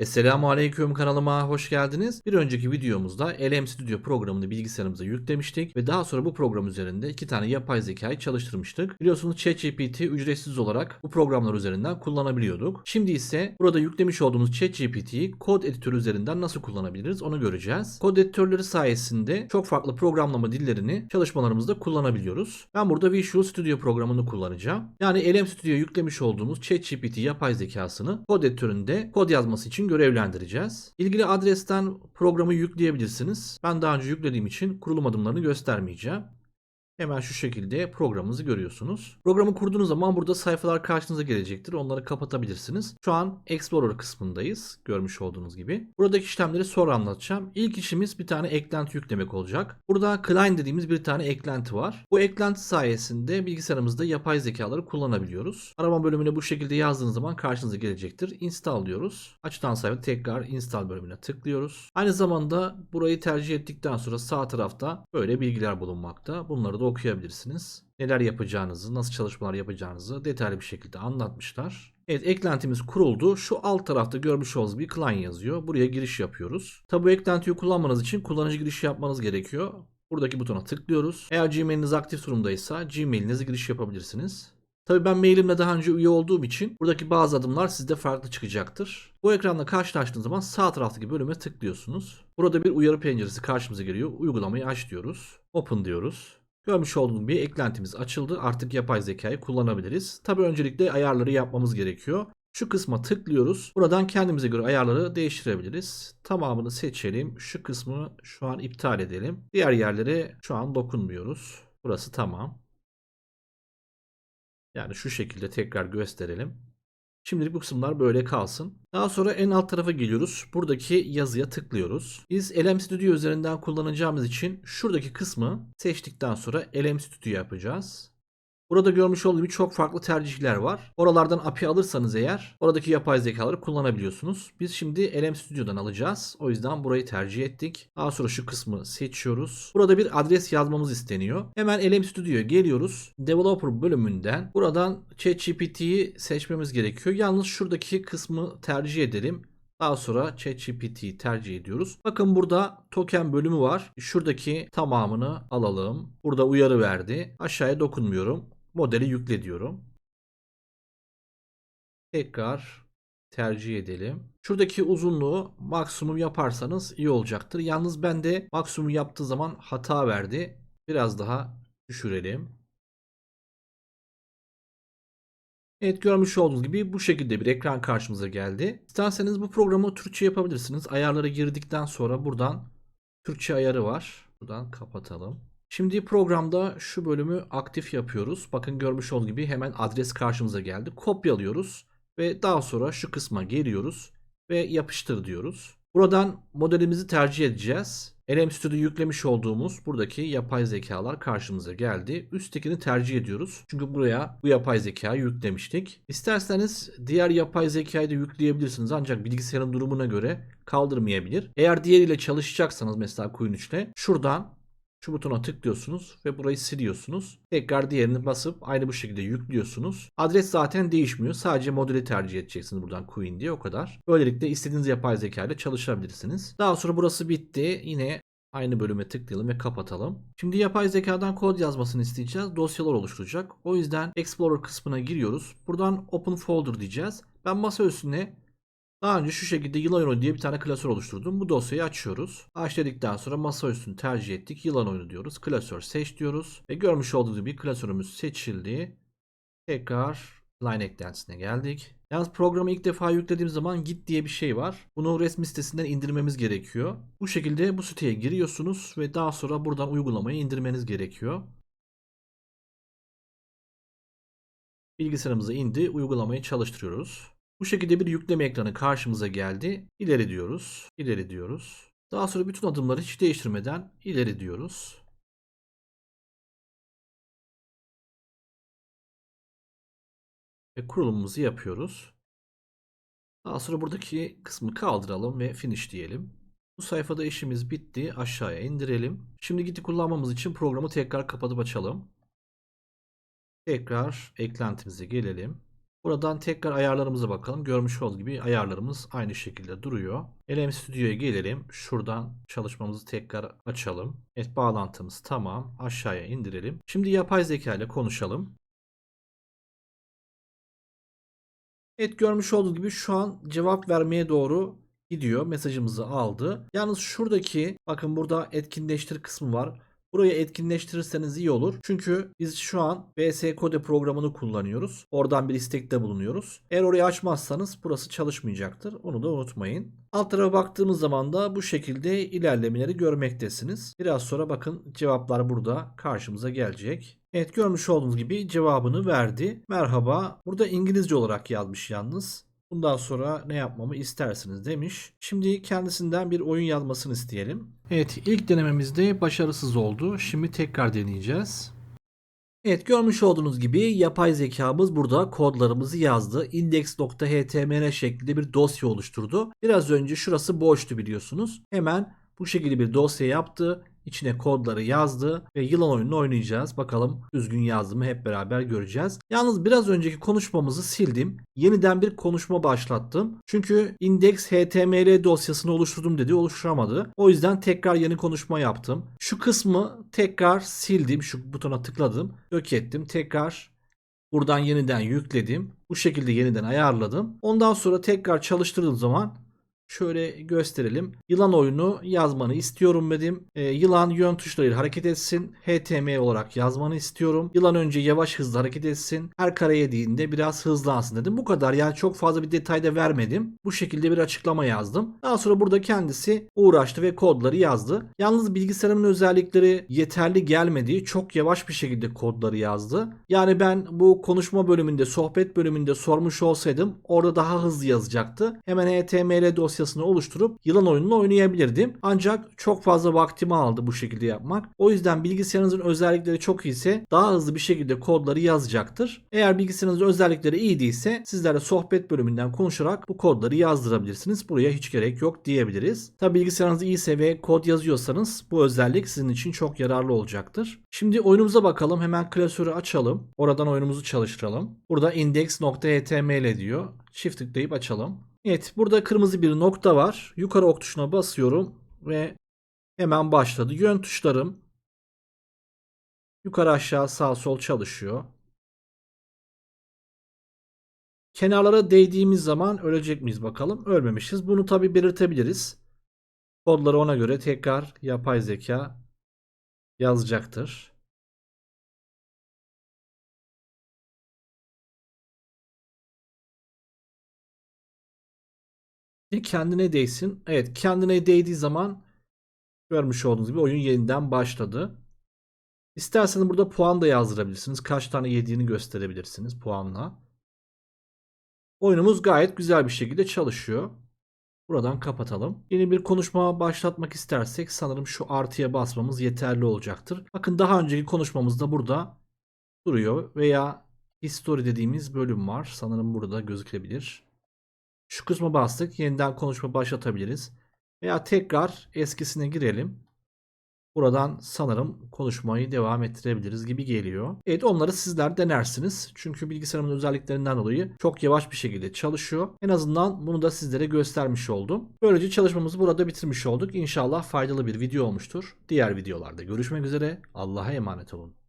Esselamu Aleyküm kanalıma hoş geldiniz. Bir önceki videomuzda LM Studio programını bilgisayarımıza yüklemiştik ve daha sonra bu program üzerinde iki tane yapay zekayı çalıştırmıştık. Biliyorsunuz ChatGPT ücretsiz olarak bu programlar üzerinden kullanabiliyorduk. Şimdi ise burada yüklemiş olduğumuz ChatGPT'yi kod editörü üzerinden nasıl kullanabiliriz onu göreceğiz. Kod editörleri sayesinde çok farklı programlama dillerini çalışmalarımızda kullanabiliyoruz. Ben burada Visual Studio programını kullanacağım. Yani LM Studio yüklemiş olduğumuz ChatGPT yapay zekasını kod editöründe kod yazması için görevlendireceğiz. İlgili adresten programı yükleyebilirsiniz. Ben daha önce yüklediğim için kurulum adımlarını göstermeyeceğim. Hemen şu şekilde programımızı görüyorsunuz. Programı kurduğunuz zaman burada sayfalar karşınıza gelecektir. Onları kapatabilirsiniz. Şu an Explorer kısmındayız. Görmüş olduğunuz gibi. Buradaki işlemleri sonra anlatacağım. İlk işimiz bir tane eklenti yüklemek olacak. Burada Client dediğimiz bir tane eklenti var. Bu eklenti sayesinde bilgisayarımızda yapay zekaları kullanabiliyoruz. Arama bölümüne bu şekilde yazdığınız zaman karşınıza gelecektir. Install diyoruz. Açılan sayfa tekrar install bölümüne tıklıyoruz. Aynı zamanda burayı tercih ettikten sonra sağ tarafta böyle bilgiler bulunmakta. Bunları da okuyabilirsiniz. Neler yapacağınızı, nasıl çalışmalar yapacağınızı detaylı bir şekilde anlatmışlar. Evet eklentimiz kuruldu. Şu alt tarafta görmüş olduğunuz bir client yazıyor. Buraya giriş yapıyoruz. Tabi bu eklentiyi kullanmanız için kullanıcı girişi yapmanız gerekiyor. Buradaki butona tıklıyoruz. Eğer Gmail'iniz aktif durumdaysa Gmail'inize giriş yapabilirsiniz. Tabii ben mailimle daha önce üye olduğum için buradaki bazı adımlar sizde farklı çıkacaktır. Bu ekranla karşılaştığınız zaman sağ taraftaki bölüme tıklıyorsunuz. Burada bir uyarı penceresi karşımıza geliyor. Uygulamayı aç diyoruz. Open diyoruz. Görmüş olduğunuz bir eklentimiz açıldı. Artık yapay zekayı kullanabiliriz. Tabii öncelikle ayarları yapmamız gerekiyor. Şu kısma tıklıyoruz. Buradan kendimize göre ayarları değiştirebiliriz. Tamamını seçelim. Şu kısmı şu an iptal edelim. Diğer yerlere şu an dokunmuyoruz. Burası tamam. Yani şu şekilde tekrar gösterelim. Şimdilik bu kısımlar böyle kalsın. Daha sonra en alt tarafa geliyoruz. Buradaki yazıya tıklıyoruz. Biz LM Studio üzerinden kullanacağımız için şuradaki kısmı seçtikten sonra LM Studio yapacağız. Burada görmüş olduğunuz gibi çok farklı tercihler var. Oralardan API alırsanız eğer oradaki yapay zekaları kullanabiliyorsunuz. Biz şimdi LM Studio'dan alacağız. O yüzden burayı tercih ettik. Daha sonra şu kısmı seçiyoruz. Burada bir adres yazmamız isteniyor. Hemen LM Studio'ya geliyoruz. Developer bölümünden buradan ChatGPT'yi seçmemiz gerekiyor. Yalnız şuradaki kısmı tercih edelim. Daha sonra ChatGPT'yi tercih ediyoruz. Bakın burada token bölümü var. Şuradaki tamamını alalım. Burada uyarı verdi. Aşağıya dokunmuyorum. Modeli yükle diyorum. Tekrar tercih edelim. Şuradaki uzunluğu maksimum yaparsanız iyi olacaktır. Yalnız ben de maksimum yaptığı zaman hata verdi. Biraz daha düşürelim. Evet görmüş olduğunuz gibi bu şekilde bir ekran karşımıza geldi. İsterseniz bu programı Türkçe yapabilirsiniz. Ayarlara girdikten sonra buradan Türkçe ayarı var. Buradan kapatalım. Şimdi programda şu bölümü aktif yapıyoruz. Bakın görmüş olduğunuz gibi hemen adres karşımıza geldi. Kopyalıyoruz ve daha sonra şu kısma geliyoruz ve yapıştır diyoruz. Buradan modelimizi tercih edeceğiz. LM Studio yüklemiş olduğumuz buradaki yapay zekalar karşımıza geldi. Üsttekini tercih ediyoruz. Çünkü buraya bu yapay zekayı yüklemiştik. İsterseniz diğer yapay zekayı da yükleyebilirsiniz. Ancak bilgisayarın durumuna göre kaldırmayabilir. Eğer diğeriyle çalışacaksanız mesela Queen 3 ile şuradan şu butona tıklıyorsunuz ve burayı siliyorsunuz. Tekrar diğerini basıp aynı bu şekilde yüklüyorsunuz. Adres zaten değişmiyor. Sadece modeli tercih edeceksiniz buradan Queen diye o kadar. Böylelikle istediğiniz yapay zeka ile çalışabilirsiniz. Daha sonra burası bitti. Yine Aynı bölüme tıklayalım ve kapatalım. Şimdi yapay zekadan kod yazmasını isteyeceğiz. Dosyalar oluşturacak. O yüzden Explorer kısmına giriyoruz. Buradan Open Folder diyeceğiz. Ben masa üstüne daha önce şu şekilde yılan oyunu diye bir tane klasör oluşturdum. Bu dosyayı açıyoruz. Aç dedikten sonra masa üstünü tercih ettik. Yılan oyunu diyoruz. Klasör seç diyoruz. Ve görmüş olduğunuz gibi klasörümüz seçildi. Tekrar line eklentisine geldik. Yalnız programı ilk defa yüklediğim zaman git diye bir şey var. Bunu resmi sitesinden indirmemiz gerekiyor. Bu şekilde bu siteye giriyorsunuz ve daha sonra buradan uygulamayı indirmeniz gerekiyor. Bilgisayarımıza indi. Uygulamayı çalıştırıyoruz. Bu şekilde bir yükleme ekranı karşımıza geldi. İleri diyoruz. İleri diyoruz. Daha sonra bütün adımları hiç değiştirmeden ileri diyoruz. Ve kurulumumuzu yapıyoruz. Daha sonra buradaki kısmı kaldıralım ve finish diyelim. Bu sayfada işimiz bitti. Aşağıya indirelim. Şimdi Git'i kullanmamız için programı tekrar kapatıp açalım. Tekrar eklentimize gelelim. Buradan tekrar ayarlarımıza bakalım. Görmüş olduğunuz gibi ayarlarımız aynı şekilde duruyor. LM Studio'ya gelelim. Şuradan çalışmamızı tekrar açalım. Evet bağlantımız tamam. Aşağıya indirelim. Şimdi yapay zeka ile konuşalım. Evet görmüş olduğunuz gibi şu an cevap vermeye doğru gidiyor. Mesajımızı aldı. Yalnız şuradaki bakın burada etkinleştir kısmı var. Burayı etkinleştirirseniz iyi olur. Çünkü biz şu an VS Code programını kullanıyoruz. Oradan bir istekte bulunuyoruz. Eğer orayı açmazsanız burası çalışmayacaktır. Onu da unutmayın. Alt tarafa baktığımız zaman da bu şekilde ilerlemeleri görmektesiniz. Biraz sonra bakın cevaplar burada karşımıza gelecek. Evet görmüş olduğunuz gibi cevabını verdi. Merhaba. Burada İngilizce olarak yazmış yalnız. Bundan sonra ne yapmamı istersiniz demiş. Şimdi kendisinden bir oyun yazmasını isteyelim. Evet ilk denememizde başarısız oldu. Şimdi tekrar deneyeceğiz. Evet görmüş olduğunuz gibi yapay zekamız burada kodlarımızı yazdı. Index.html şeklinde bir dosya oluşturdu. Biraz önce şurası boştu biliyorsunuz. Hemen bu şekilde bir dosya yaptı. İçine kodları yazdı ve yılan oyununu oynayacağız. Bakalım düzgün yazdı mı hep beraber göreceğiz. Yalnız biraz önceki konuşmamızı sildim. Yeniden bir konuşma başlattım. Çünkü index html dosyasını oluşturdum dedi oluşturamadı. O yüzden tekrar yeni konuşma yaptım. Şu kısmı tekrar sildim. Şu butona tıkladım. Yok ettim. Tekrar buradan yeniden yükledim. Bu şekilde yeniden ayarladım. Ondan sonra tekrar çalıştırdığım zaman Şöyle gösterelim. Yılan oyunu yazmanı istiyorum dedim. E, yılan yön tuşlarıyla hareket etsin. HTML olarak yazmanı istiyorum. Yılan önce yavaş hızlı hareket etsin. Her kare yediğinde biraz hızlansın dedim. Bu kadar yani çok fazla bir detay da vermedim. Bu şekilde bir açıklama yazdım. Daha sonra burada kendisi uğraştı ve kodları yazdı. Yalnız bilgisayarımın özellikleri yeterli gelmediği çok yavaş bir şekilde kodları yazdı. Yani ben bu konuşma bölümünde, sohbet bölümünde sormuş olsaydım orada daha hızlı yazacaktı. Hemen HTML dosyası dosyasını oluşturup yılan oyununu oynayabilirdim. Ancak çok fazla vaktimi aldı bu şekilde yapmak. O yüzden bilgisayarınızın özellikleri çok iyiyse daha hızlı bir şekilde kodları yazacaktır. Eğer bilgisayarınızın özellikleri iyi değilse sizlerle sohbet bölümünden konuşarak bu kodları yazdırabilirsiniz. Buraya hiç gerek yok diyebiliriz. Tabi bilgisayarınız iyiyse ve kod yazıyorsanız bu özellik sizin için çok yararlı olacaktır. Şimdi oyunumuza bakalım. Hemen klasörü açalım. Oradan oyunumuzu çalıştıralım. Burada index.html diyor. Çift tıklayıp açalım. Evet burada kırmızı bir nokta var. Yukarı ok tuşuna basıyorum ve hemen başladı. Yön tuşlarım yukarı aşağı sağ sol çalışıyor. Kenarlara değdiğimiz zaman ölecek miyiz bakalım. Ölmemişiz. Bunu tabi belirtebiliriz. Kodları ona göre tekrar yapay zeka yazacaktır. Kendine değsin. Evet kendine değdiği zaman görmüş olduğunuz gibi oyun yeniden başladı. İsterseniz burada puan da yazdırabilirsiniz. Kaç tane yediğini gösterebilirsiniz puanla. Oyunumuz gayet güzel bir şekilde çalışıyor. Buradan kapatalım. Yeni bir konuşma başlatmak istersek sanırım şu artıya basmamız yeterli olacaktır. Bakın daha önceki konuşmamızda burada duruyor veya history dediğimiz bölüm var. Sanırım burada gözükebilir. Şu kısma bastık. Yeniden konuşma başlatabiliriz. Veya tekrar eskisine girelim. Buradan sanırım konuşmayı devam ettirebiliriz gibi geliyor. Evet onları sizler denersiniz. Çünkü bilgisayarımın özelliklerinden dolayı çok yavaş bir şekilde çalışıyor. En azından bunu da sizlere göstermiş oldum. Böylece çalışmamızı burada bitirmiş olduk. İnşallah faydalı bir video olmuştur. Diğer videolarda görüşmek üzere. Allah'a emanet olun.